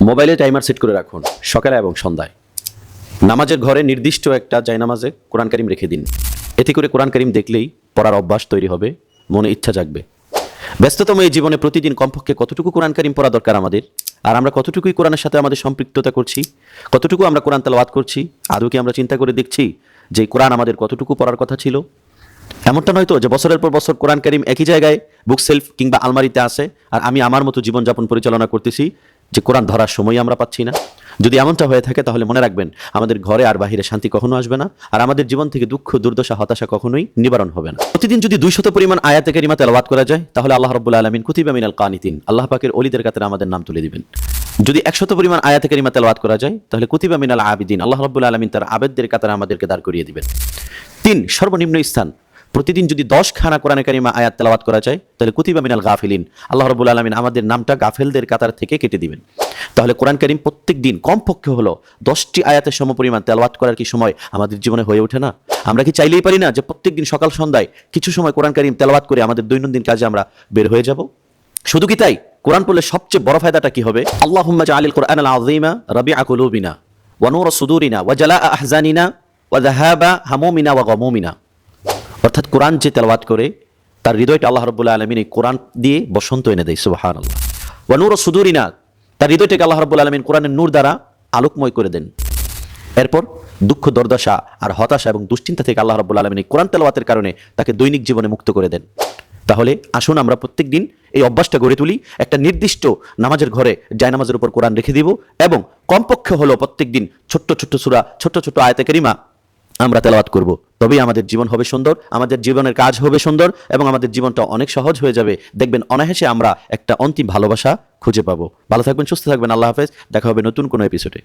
মোবাইলে timer set করে রাখুন, সকালে এবং সন্ধ্যায়। নামাজের ঘরে নির্দিষ্ট একটা জায়নামাজে কোরআন কারিম রেখে দিন। এতে করে কোরআন করিম দেখলেই পড়ার অভ্যাস তৈরি হবে, মনে ইচ্ছা জাগবে। ব্যস্ততম এই জীবনে প্রতিদিন কমপক্ষে কতটুকু কোরআন করিম পড়া দরকার আমাদের? আর আমরা কতটুকুই কোরআনের সাথে আমাদের সম্পৃক্ততা করছি? কতটুকু আমরা কোরআন তালাওয়াত করছি? আদৌ কি আমরা চিন্তা করে দেখছি যে কোরআন আমাদের কতটুকু পড়ার কথা ছিল? এমনটা নয় তো যে বছরের পর বছর কোরআন কারিম একই জায়গায় বুক সেলফ কিংবা আলমারিতে আসে আর আমি আমার মতো জীবনযাপন পরিচালনা করতেছি যে কোরআন ধরার সময় আমরা পাচ্ছি না। যদি এমনটা হয়ে থাকে তাহলে মনে রাখবেন, আমাদের ঘরে আর বাহিরে শান্তি কখনো আসবে না, আর আমাদের জীবন থেকে দুঃখ, দুর্দশা, হতাশা কখনোই নিবারণ হবে না। প্রতিদিন যদি দুইশত পরিমাণ আয়াতে কারিমা তেলাওয়াত করা যায়, তাহলে আল্লাহ রব্বুল আলমিন কুতিবা মিনাল কানিতিন, আল্লাহ পাকের অলিদের কাতারে আমাদের নাম তুলে দিবেন। যদি একশত পরিমাণ আয়াতে কারিমা তেলাওয়াত করা যায়, তাহলে কুতিবা মিনাল আবিদিন, আল্লাহ রব্বুল আলমিন তার আবেদদের কাতারে আমাদেরকে দাঁড় করিয়ে দিবেন। তিন, সর্বনিম্ন স্থান। প্রতিদিন যদি দশ খানা কোরআনে কারিমা আয়াত তেলাওয়াত করা যায়, তাহলে কুতিবা মিনাল গাফিলিন। আল্লাহ রবুল আলমিন আমাদের নামটা গাফেলদের কাতার থেকে কেটে দিবেন। তাহলে কোরআন কারিম প্রত্যেক দিন কমপক্ষে হলো দশটি আয়াতের সমপরিমাণ তেলাওয়াত করার কি সময় আমাদের জীবনে হয়ে ওঠে না? আমরা কি চাইলেই পারি না যে প্রত্যেক দিন সকাল সন্ধ্যায় কিছু সময় কোরআন কারিম তেলাওয়াত করে আমাদের দৈনন্দিন কাজে আমরা বের হয়ে যাব? শুধু কি তাই? কোরআন পড়লে সবচেয়ে বড় ফায়দাটা কি হবে? আল্লাহুম্মা জাআলিল কোরআন আল আযীমা রাবিআ কুলুবিনা ওয়া নূরা সুদুরিনা ওয়া জালাআ আহজানিনা ওয়া যাহাবা হামুমিনা ওয়া গামুমিনা। অর্থাৎ কোরআন যে তেলাওয়াত করে, তার হৃদয়টা আল্লাহ রব্বুল্লাহ আলমিন এই কোরআন দিয়ে বসন্ত এনে দেয় সুবাহান আল্লাহ ওয়া নূর সুদুরিনা, তার হৃদয়টাকে আল্লাহ রব্বুল আলমিন কোরআনের নূর দ্বারা আলোকময় করে দেন। এরপর দুঃখ, দুর্দশা আর হতাশা এবং দুশ্চিন্তা থেকে আল্লাহ রব্বুল আলমিন এই কোরআন তেলাওয়াতের কারণে তাকে দৈনিক জীবনে মুক্ত করে দেন। তাহলে আসুন আমরা প্রত্যেক দিন এই অভ্যাসটা গড়ে তুলি, একটা নির্দিষ্ট নামাজের ঘরে জায়নামাজের উপর কোরআন রেখে দিব এবং কমপক্ষে হলো প্রত্যেক দিন ছোট্ট ছোট্ট সুরা, ছোট্ট ছোট্ট আয়তে আমরা তেলাওয়াত করব। তবেই আমাদের জীবন হবে সুন্দর, আমাদের জীবনের কাজ হবে সুন্দর এবং আমাদের জীবনটা অনেক সহজ হয়ে যাবে। দেখবেন অনায়াসে আমরা একটা অন্তিম ভালোবাসা খুঁজে পাবো। ভালো থাকবেন, সুস্থ থাকবেন, আল্লাহ হাফেজ। দেখা হবে নতুন কোনো এপিসোডে